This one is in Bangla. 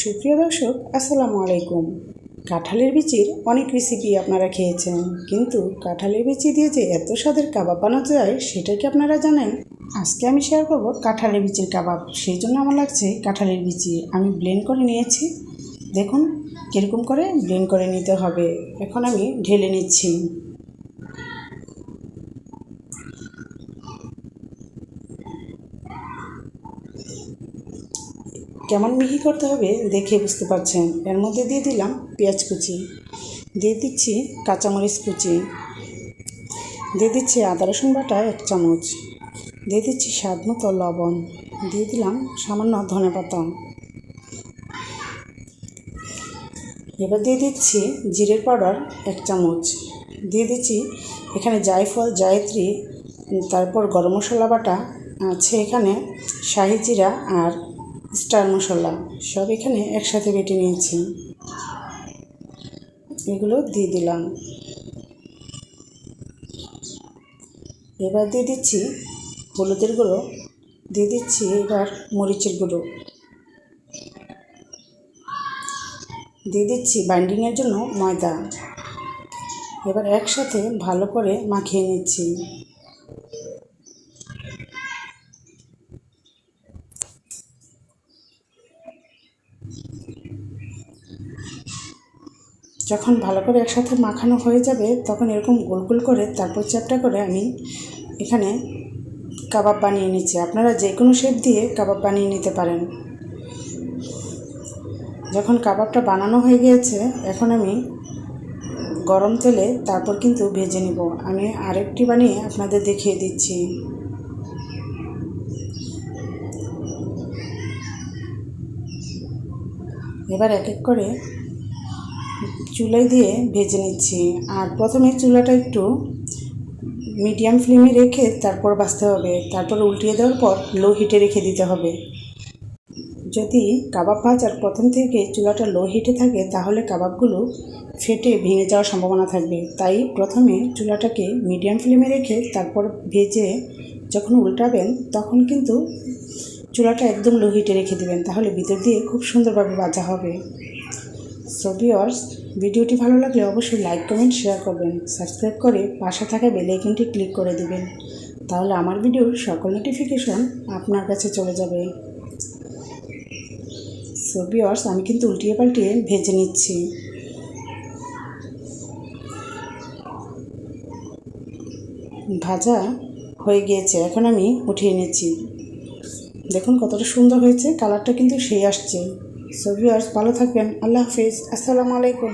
সুপ্রিয় দর্শক, আসসালামু আলাইকুম। কাঁঠালের বিচির অনেক রেসিপি আপনারা খেয়েছেন, কিন্তু কাঁঠালের বিচি দিয়ে যে এত স্বাদের কাবাব বানানো যায়, সেটা কি আপনারা জানেন? আজকে আমি শেয়ার করব কাঁঠালের বিচির কাবাব। সেই জন্য আমার লাগছে কাঁঠালের বিচি। আমি ব্লেন্ড করে নিয়েছি। দেখুন, কীরকম করে ব্লেন্ড করে নিতে হবে। এখন আমি ঢেলে নিচ্ছি। কেমন মিহি করতে হবে দেখে বুঝতে পারছেন। এর মধ্যে দিয়ে দিলাম পেঁয়াজ কুচি, দিয়ে দিচ্ছি কাঁচামরিচ কুচি, দিয়ে দিচ্ছি আদা রসুন বাটা এক চামচ, দিয়ে দিচ্ছি স্বাদ মতো লবণ, দিয়ে দিলাম সামান্য ধনে পাতা। এবার দিয়ে দিচ্ছি জিরের পাউডার এক চামচ, দিয়ে দিচ্ছি এখানে জায়ফল, জায়ত্রী, তারপর গরম মশলা বাটা আছে এখানে, শাহি জিরা আর স্টার মশলা, সব এখানে একসাথে বেটে নিয়েছি। এগুলো দিয়ে দিলাম। এবার দিয়ে দিচ্ছি হলুদের গুঁড়ো, দিয়ে দিচ্ছি এবার মরিচের গুঁড়ো। দিয়ে দিচ্ছি বাইন্ডিংয়ের জন্য ময়দা। এবার একসাথে ভালো করে মাখিয়ে নিচ্ছি। যখন ভালো করে একসাথে মাখানো হয়ে যাবে, তখন এরকম গোল গোল করে তারপর চ্যাপটা করে আমি এখানে কাবাব বানিয়ে নিচ্ছি। আপনারা যে কোনো শেপ দিয়ে কাবাব বানিয়ে নিতে পারেন। যখন কাবাবটা বানানো হয়ে গিয়েছে, এখন আমি গরম তেলে তারপর কিন্তু ভেজে নিব। আমি আরেকটি বানিয়ে আপনাদের দেখিয়ে দিচ্ছি। এবার এক এক করে চুলায় দিয়ে ভেজে নিচ্ছি। আর প্রথমে চুলাটা একটু মিডিয়াম ফ্লেমে রেখে তারপর বাছতে হবে। তারপর উল্টিয়ে দেওয়ার পর লো হিটে রেখে দিতে হবে। যদি কাবাব ভাজার প্রথম থেকে চুলাটা লো হিটে থাকে, তাহলে কাবাবগুলো ফেটে ভেঙে যাওয়ার সম্ভাবনা থাকবে। তাই প্রথমে চুলাটাকে মিডিয়াম ফ্লেমে রেখে তারপর ভেজে যখন উল্টাবেন, তখন কিন্তু চুলাটা একদম লো হিটে রেখে দিবেন। তাহলে ভিতর দিয়ে খুব সুন্দরভাবে ভাজা হবে। সো ভিওর্স ভিডিওটি ভালো লাগলে অবশ্যই লাইক কমেন্ট শেয়ার করবেন। সাবস্ক্রাইব করে পাশে থাকা বেল আইকনটি ক্লিক করে দিবেন। তাহলে আমার ভিডিওর সকল নোটিফিকেশন আপনার কাছে চলে যাবে। সো ভিওর্স আমি কিন্তু উল্টিয়ে পাল্টিয়ে ভেজে নিচ্ছি। ভাজা হয়ে গিয়েছে, এখন আমি উঠিয়ে নিচ্ছি। দেখুন কতটা সুন্দর হয়েছে কালারটা কিন্তু সেই আসছে। সো ভিউয়ার্স ভালো থাকবেন। আল্লাহ হাফিজ। আসসালামু আলাইকুম।